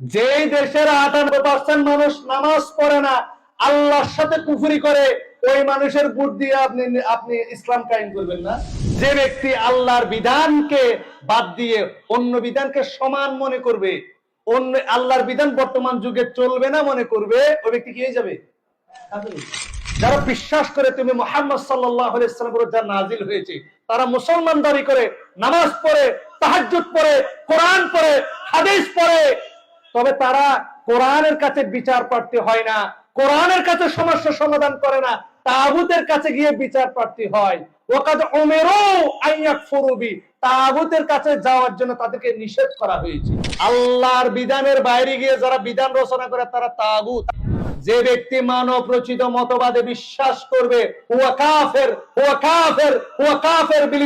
যেই দেশের আটানব্বই পার্সেন্ট মানুষ নামাজ পড়ে না, আল্লাহর সাথে কুফরি করে, ওই মানুষের বুট দিয়ে আপনি আপনি ইসলাম কায়েম করবেন না। যে ব্যক্তি আল্লাহর বিধানকে বাদ দিয়ে অন্য বিধানকে সমান মনে করবে, অন্য আল্লাহর বিধান বর্তমান যুগে চলবে না মনে করবে, ওই ব্যক্তি কি হয়ে যাবে? যারা বিশ্বাস করে তুমি মোহাম্মদ সাল্লাহ ইসলামের যা নাজিল হয়েছে, তারা মুসলমান দাবি করে, নামাজ পড়ে, তাহাজ্জুদ পড়ে, কোরআন পড়ে, হাদিস পড়ে তবে তারা কোরআনের কাছে বিচার প্রার্থী হয় না, কোরআনের কাছে সমস্যা সমাধান করে না, তাগুতের কাছে গিয়ে বিচার প্রার্থী হয়। ওকাদ ওমেরও আইয়াক ফুরুবি তাগুতের কাছে যাওয়ার জন্য তাদেরকে নিষেধ করা হয়েছে। আল্লাহর বিধানের বাইরে গিয়ে যারা বিধান রচনা করে, তারা তাগুত। যে ব্যক্তি মানব রচিত মতবাদে বিশ্বাস করবে, হুয়া কাফের হুয়া কাফের হুয়া কাফের বিল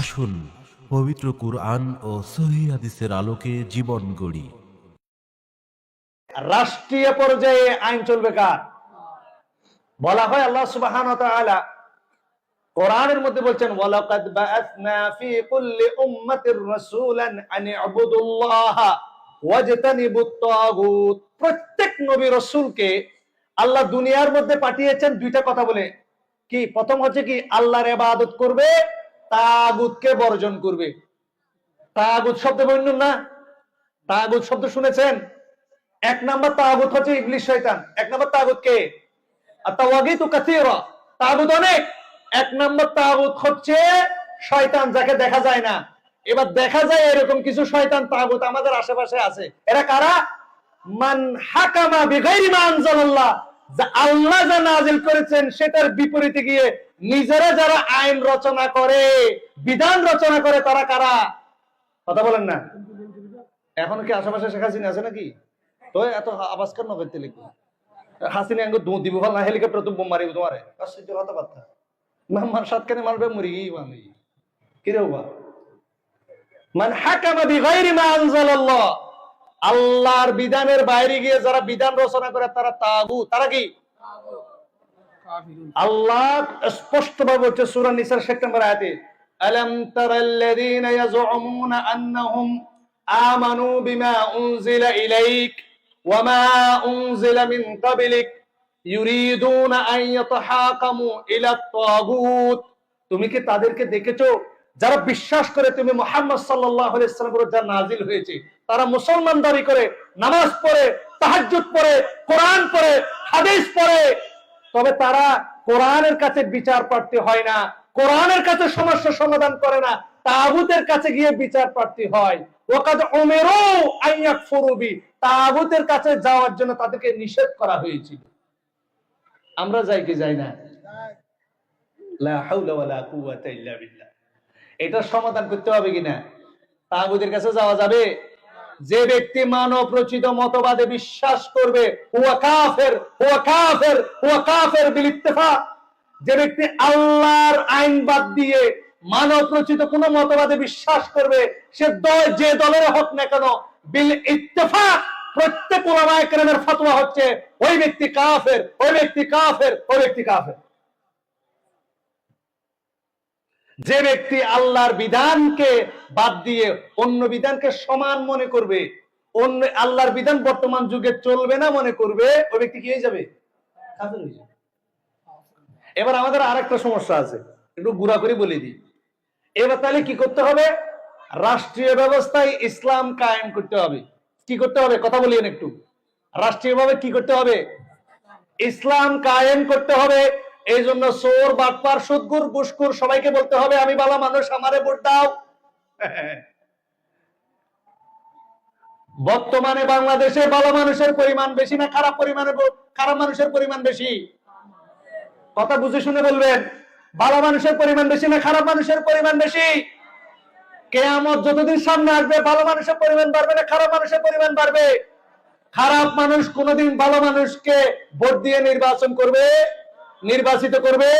আসুন পবিত্র কুরআন ও সহি হাদিসের আলোকে জীবন গড়ি। রাষ্ট্রীয় পর্যায়ে আইন চলবে কার? বলা হয় আল্লাহ সুবহান কোরআনের মধ্যে বলছেন, ওয়ালাকাদ বাআসনা ফি কুল্লি উম্মাতির রাসূলান আন ইবুদুল্লাহ ওয়াজতানিবুত তাগুত. প্রত্যেক নবী রাসূলকে আল্লাহ দুনিয়ার মধ্যে পাঠিয়েছেন দুইটা কথা বলে। কি? প্রথম হচ্ছে কি, আল্লাহর ইবাদত করবে, তাগুতকে বর্জন করবে। তাগুত শব্দ বলুন না? তাগুত শব্দ শুনেছেন? এক নাম্বার তাগুত হচ্ছে ইবলিশ শয়তান। এক নাম্বার তাগুত কে? আর তাওয়াগিতু কাসীরা। তাগুত অনেক। এক নাম্বার তাগুত হচ্ছে শয়তান, যাকে দেখা যায় না। এবার দেখা যায় এরকম কিছু শয়তান তাগুত আমাদের আশেপাশে আছে। এরা কারা? মান হাকামা বিগাইরি মা আনজালাল্লাহ। যা আল্লাহ যা নাজিল করেছেন, সেটার বিপরীতে গিয়ে নিজেরা যারা আইন রচনা করে, বিধান রচনা করে, তারা কারা? কথা বলেন না। এখন কি আশেপাশে শেখ হাসিনা আছে নাকি? তো এত আবাস কেন করতে লিখব হাসিনা আঙ্গ দু দিব না হেলিকপ্টার তো বোম মারিব তোমারে আশ্চর্য কথাবার্তা মেহমান সাত কেন মারবে মুড়ি মানে কি রে বাবা মান হাকামা বিগাইরি মা আনজালাল্লাহ। আল্লাহর বিধানের বাইরে গিয়ে যারা বিধান রচনা করে তারা তাগু তারা কি? আল্লাহ স্পষ্ট ভাবে হচ্ছে সূরা নিসার শেখ নম্বর আয়াতে আলাম তারাল্লাযীনা ইয়াজউমুনা আন্নাহুম আমানু বিমা উনজিলা ইলাইক? ওয়ামা উনজিলা মিন ক্বাবলিক ইউরিদুনা আন ইয়াতাহাকামু ইলা তাগুত তুমি কি তাদেরকে দেখেছ? যারা বিশ্বাস করে তুমি মোহাম্মদ সাল্লাহ ইসলামের যা নাজিল হয়েছে, তারা মুসলমান দাবি করে, নামাজ পড়ে, তাহাজ্জুদ পড়ে, কোরআন পড়ে, হাদিস পড়ে। তবে তারা কোরআনের কাছে বিচার প্রার্থী হয় না, কোরআনের কাছে সমস্যা সমাধান করে না, তাগুতের কাছে গিয়ে বিচার প্রার্থী হয়। ওকাদ ওমেরও আইয়াক ফুরুবি তাগুতের কাছে যাওয়ার জন্য তাদেরকে নিষেধ করা হয়েছিল। আমরা যাই কি যাই না? এটার সমাধান করতে হবে কিনা? তাগুদের কাছে যাওয়া যাবে? যে ব্যক্তি মানব রচিত মতবাদে বিশ্বাস করবে যে ব্যক্তি আল্লাহর আইন বাদ দিয়ে মানব রচিত কোন মতবাদে বিশ্বাস করবে, সে দল যে দলের হোক না কেন, বিল ইত্তেফাক প্রত্যেক ওলামায়ে কেরামের ফতোয়া হচ্ছে, ওই ব্যক্তি কাফের, ওই ব্যক্তি কাফের, ওই ব্যক্তি কাফের। যে ব্যক্তি আল্লাহর বিধানকে বাদ দিয়ে অন্য বিধানকে সমান মনে করবে, অন্য আল্লাহর বিধান বর্তমান যুগে চলবে না মনে করবে, ওই ব্যক্তি কি হয়ে যাবে। এবার আমাদের আরেকটা সমস্যা আছে, একটু গুড়া করে বলে দিই। এবার তাহলে কি করতে হবে? রাষ্ট্রীয় ব্যবস্থায় ইসলাম কায়েম করতে হবে। কি করতে হবে? কথা বলিয়েন একটু। রাষ্ট্রীয়ভাবে কি করতে হবে? ইসলাম কায়েম করতে হবে। এই জন্য সোর বাটপার সুদগুর বুসকুর সবাইকে বলতে হবে, আমি ভালো মানুষ, আমারে ভোট দাও। বর্তমানে বাংলাদেশে ভালো মানুষের পরিমাণ বেশি না খারাপ পরিমাণে, খারাপ মানুষের পরিমাণ বেশি? কথা বুঝে শুনে বলবেন। ভালো মানুষের পরিমাণ বেশি না খারাপ মানুষের পরিমাণ বেশি? কেয়ামত যতদিন সামনে আসবে, ভালো মানুষের পরিমাণ বাড়বে না খারাপ মানুষের পরিমাণ বাড়বে? খারাপ মানুষ কোনোদিন ভালো মানুষকে ভোট দিয়ে নির্বাচন করবে? নির্বাচিত করবে?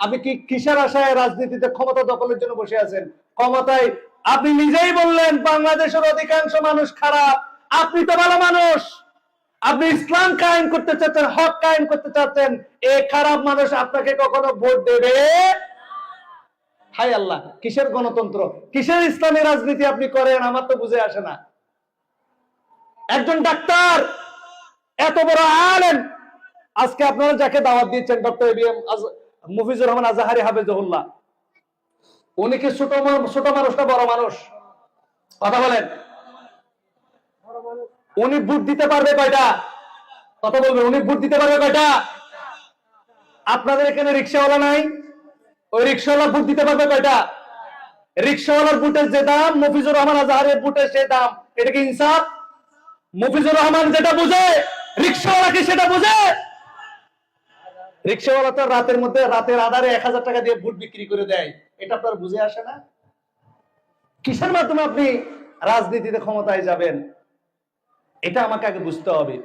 আপনি কি কিসের আশায় রাজনীতিতে ক্ষমতা দখলের জন্য বসে আছেন? ক্ষমতায় আপনি নিজেই বললেন, বাংলাদেশের অধিকাংশ মানুষ খারাপ। আপনি তো ভালো মানুষ। আপনি ইসলাম কায়েম করতে চাচ্ছেন, হক কায়েম করতে চাচ্ছেন এই খারাপ মানুষ আপনাকে কখনো ভোট দেবে? হাই আল্লাহ, কিসের গণতন্ত্র? কিসের ইসলামী রাজনীতি আপনি করেন? আমার তো বুঝে আসে না। একজন ডাক্তার, এত বড় আলেন আজকে আপনারা যাকে দাওয়াত দিচ্ছেন ডক্টর এবিএম মুফিজুর রহমান আজাহারি হাফেজুল্লাহ উনি কি ছোট ছোট মানুষ না বড় মানুষ? কথা বলেন। উনি ভোট দিতে পারবে কয়টা? কথা বলবেন, উনি ভোট দিতে পারবে কয়টা? আপনাদের এখানে রিক্সাওয়ালা নাই? ওই রিক্সাওয়ালা ভোট দিতে পারবে কয়টা? রিক্সাওয়ালার বুটের যে দাম, মফিজুর রহমান আজহারের বুটের সে দাম। এটা কি ইনসাফ? মফিজুর রহমান যেটা বুঝে, রিক্সাওয়ালা কি সেটা বুঝে? রিক্সাওয়ালা তো রাতের মধ্যে, রাতের আধারে এক হাজার টাকা দিয়ে বুট বিক্রি করে দেয়। এটা আপনার বুঝে আসে না? কিসের মাধ্যমে আপনি রাজনীতিতে ক্ষমতায় যাবেন? এটা আমাকে আগে বুঝতে হবে।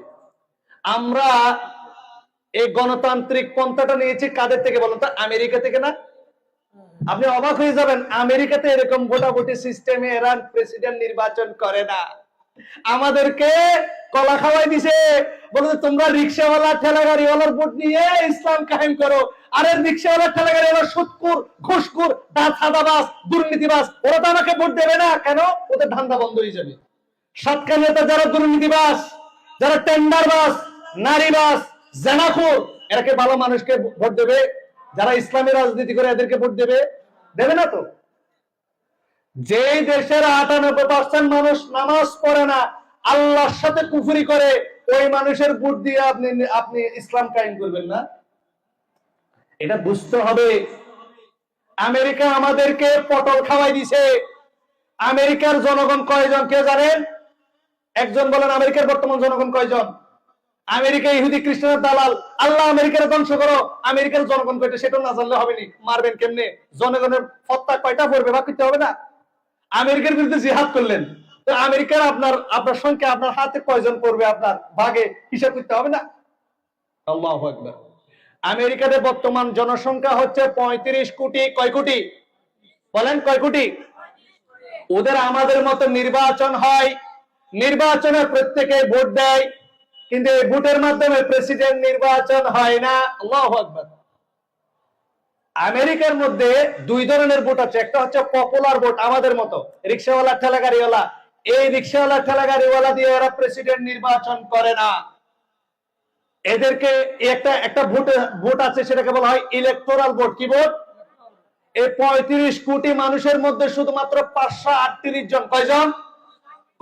আমরা এই গণতান্ত্রিক পন্থাটা নিয়েছি কাদের থেকে বলুন তো? আমেরিকা থেকে না? আপনি অবাক হয়ে যাবেন, আমেরিকাতে এরকম ভোটাভুটি সিস্টেমে এরা প্রেসিডেন্ট নির্বাচন করে না। আমাদেরকে কলা খাওয়াই দিছে। বলে যে তোমরা রিক্সাওয়ালা ঠেলা গাড়িওয়ালার ভোট নিয়ে ইসলাম কায়েম করো। আরে রিক্সাওয়ালা ঠেলা গাড়িওয়ালা সুৎকুর ঘুষকুর দাদাবাস দুর্নীতিবাস, ওরা তো আমাকে ভোট দেবে না। কেন? ওদের ধান্দা বন্ধ হয়ে যাবে। সাতকা নেতা যারা দুর্নীতিবাস যারা টেন্ডারবাস নারীবাস জেনাখোর এরাকে ভালো মানুষকে ভোট দেবে। যারা ইসলামী রাজনীতি করে এদেরকে ভোট দেবে। দেবে না তো? যেই দেশের আটানব্বই পার্সেন্ট মানুষ নামাজ পড়ে না, আল্লাহর সাথে কুফুরি করে, ওই মানুষের ভোট দিয়ে আপনি আপনি ইসলাম কায়েম করবেন না? এটা বুঝতে হবে। আমেরিকা আমাদেরকে পটল খাওয়াই দিছে। আমেরিকার জনগণ কয়জন কে জানেন? একজন বলেন আমেরিকার বর্তমান জনগণ কয়জন? আমেরিকা ইহুদি খ্রিস্টানের দালাল। আল্লাহ আমেরিকার ধ্বংস করো। আমেরিকার জনগণ কয়টা সেটা না জানলে হবে নি। মারবেন কেমনে? জনগণের ফত্তা কয়টা পড়বে বা করতে হবে না? আমেরিকার বিরুদ্ধে জিহাদ করলেন। তো আমেরিকার আপনার আপনার সংখ্যা আপনার হাতে কয়জন পড়বে আপনার? ভাগে হিসাব করতে হবে না? আল্লাহু আকবার। আমেরিকাতে বর্তমান জনসংখ্যা হচ্ছে পঁয়ত্রিশ কোটি। কয় কোটি? বলেন কয় কোটি? ওদের আমাদের মতো নির্বাচন হয় নির্বাচনে প্রত্যেকে ভোট দেয়, কিন্তু এই ভোটের মাধ্যমে প্রেসিডেন্ট নির্বাচন হয় না। আমেরিকার মধ্যে দুই ধরনের ভোট আছে, একটা হচ্ছে পপুলার ভোট, আমাদের মতো, রিক্সাওয়ালা ঠেলা গাড়িওয়ালা এই রিক্সাওয়ালা ঠেলা গাড়িওয়ালা দিয়ে ওরা প্রেসিডেন্ট নির্বাচন করে না। এদেরকে একটা একটা ভোট ভোট আছে, সেটাকে বলা হয় ইলেকটোরাল ভোট কি ভোট? এই পঁয়ত্রিশ কোটি মানুষের মধ্যে শুধুমাত্র পাঁচশো আটত্রিশ জন। কয়জন?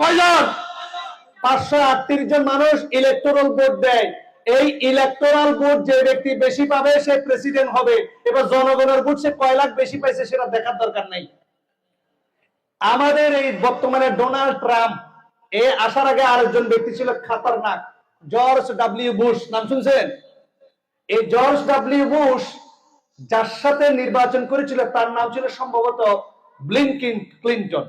কয়জন? পাঁচশো আটত্রিশ জন মানুষ ইলেকটোরাল ভোট দেয়। এই ইলেকটোরাল ভোট যে ব্যক্তি বেশি পাবে, সে প্রেসিডেন্ট হবে। এবার জনগণের ভোট সে কয় লাখ বেশি পাইছে সেটা দেখার দরকার নাই। আমাদের এই বর্তমানে ডোনাল্ড ট্রাম্প, এ আসার আগে আরেকজন ব্যক্তি ছিল খাতারনাক, জর্জ ডাব্লিউ বুশ। নাম শুনছেন? এই জর্জ ডাব্লিউ বুশ যার সাথে নির্বাচন করেছিল, তার নাম ছিল সম্ভবত ব্লিনকিন ক্লিন্টন।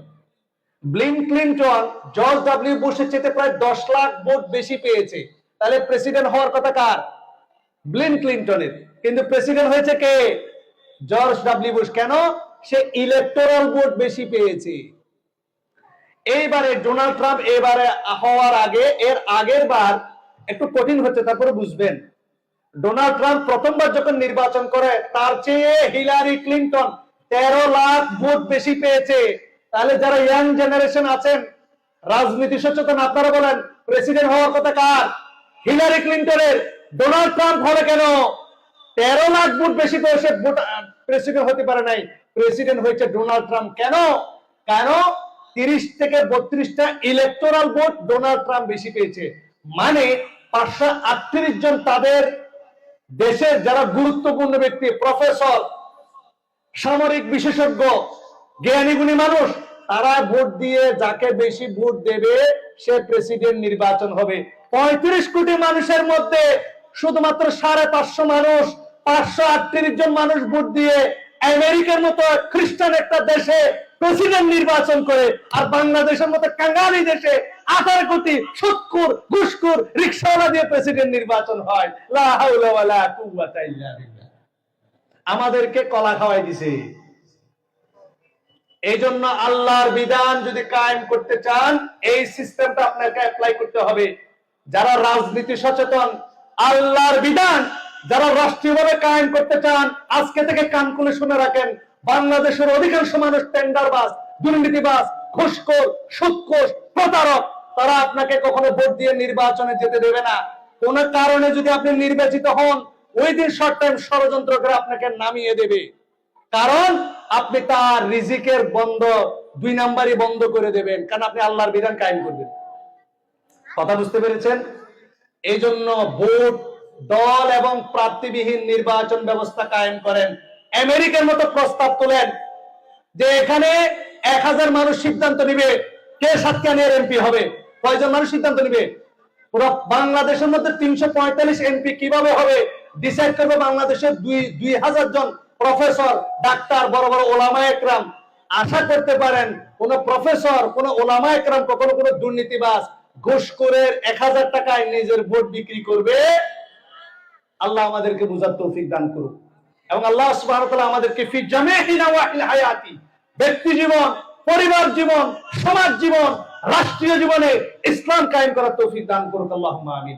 ব্লিন ক্লিন্টন জর্জ ডাব্লিউ বুশের চেয়ে প্রায় দশ লাখ ভোট বেশি পেয়েছে। তাহলে প্রেসিডেন্ট হওয়ার কথা কার? ব্লিন ক্লিন্টনের কিন্তু প্রেসিডেন্ট হয়েছে কে? জর্জ ডাব্লিউ বুশ কেন? সে ইলেকটোরাল ভোট বেশি পেয়েছে। এইবারে ডোনাল্ড ট্রাম্প এবারে হওয়ার আগে, এর আগের বার একটু কঠিন হচ্ছে, তারপরে বুঝবেন। ডোনাল্ড ট্রাম্প প্রথমবার যখন নির্বাচন করে, তার চেয়ে হিলারি ক্লিন্টন তেরো লাখ ভোট বেশি পেয়েছে। তাহলে যারা ইয়াং জেনারেশন আছেন, রাজনীতি সচেতন, আপনারা বলেন প্রেসিডেন্ট হওয়ার কথা কার? হিলারি ক্লিন্টনের ডোনাল্ড ট্রাম্প হবে কেন? তেরো লাখ ভোট বেশি পেয়ে সে প্রেসিডেন্ট হতে পারে নাই। প্রেসিডেন্ট হয়েছে ডোনাল্ড ট্রাম্প কেন? কেন? তিরিশ থেকে বত্রিশটা ইলেকটোরাল ভোট ডোনাল্ড ট্রাম্প বেশি পেয়েছে। মানে পাঁচশো আটত্রিশ জন তাদের দেশের যারা গুরুত্বপূর্ণ ব্যক্তি প্রফেসর সামরিক বিশেষজ্ঞ জ্ঞানী গুণী মানুষ তারা ভোট দিয়ে যাকে বেশি ভোট দেবে, সে প্রেসিডেন্ট নির্বাচন হবে। পঁয়ত্রিশ কোটি মানুষের মধ্যে শুধুমাত্র সাড়ে পাঁচশো মানুষ, পাঁচশো আটত্রিশ জন মানুষ ভোট দিয়ে আমেরিকার মতো খ্রিস্টান একটা দেশে প্রেসিডেন্ট নির্বাচন করে, আর বাংলাদেশের মতো কাঙ্গালি দেশে আঠারো কোটি সুৎকুর ঘুষকুর রিক্সাওয়ালা দিয়ে প্রেসিডেন্ট নির্বাচন হয়। আমাদেরকে কলা খাওয়াই দিছে। এই জন্য আল্লাহর বিধান যদি কায়েম করতে চান, এই সিস্টেমটা আপনাকে অ্যাপ্লাই করতে হবে। যারা রাজনীতি সচেতন, আল্লাহর বিধান, যারা রাষ্ট্রীয়ভাবে কায়েম করতে চান, আজকে থেকে কান খুলে শুনে রাখেন, বাংলাদেশের অধিকাংশ মানুষ টেন্ডারবাজ, দুর্নীতিবাজ, ঘুষখোর সুৎখোর প্রতারক, তারা আপনাকে কখনো ভোট দিয়ে নির্বাচনে যেতে দেবে না। কোন কারণে যদি আপনি নির্বাচিত হন, ওই দিন শর্ট টাইম ষড়যন্ত্র করে আপনাকে নামিয়ে দেবে। কারণ আপনি তার রিজিকের বন্ধ দুই নাম্বারই বন্ধ করে দেবেন, কারণ আপনি আল্লাহর বিধান কায়েম করবেন। কথা বুঝতে পেরেছেন? এই জন্য ভোট, দল এবং প্রাপ্তিবিহীন নির্বাচন ব্যবস্থা কায়েম করেন। আমেরিকার মতো প্রস্তাব তোলেন যে এখানে এক হাজার মানুষ সিদ্ধান্ত নিবে কে সাতকানিয়ার এমপি হবে। কয়জন মানুষ সিদ্ধান্ত নিবে? পুরো বাংলাদেশের মধ্যে তিনশো পঁয়তাল্লিশ এমপি কীভাবে হবে? ডিসাইড করবে বাংলাদেশের দুই দুই হাজার জন। প্রফেসর, ডাক্তার, বড় বড় ওলামা একরাম, আশা করতে পারেন কোন প্রফেসর, কোন ওলামা একরাম কখনো কোনো দুর্নীতিবাজ ঘুষখোরের এক হাজার টাকায় নিজের ভোট বিক্রি করবে। আল্লাহ আমাদেরকে বুঝার তৌফিক দান করুক। এবং আল্লাহ সুবহানাহু আমাদেরকে ফি হায়াতি, ব্যক্তি জীবন, পরিবার জীবন, সমাজ জীবন, রাষ্ট্রীয় জীবনে ইসলাম কায়েম করার তৌফিক দান করুক। আল্লাহ আমিন।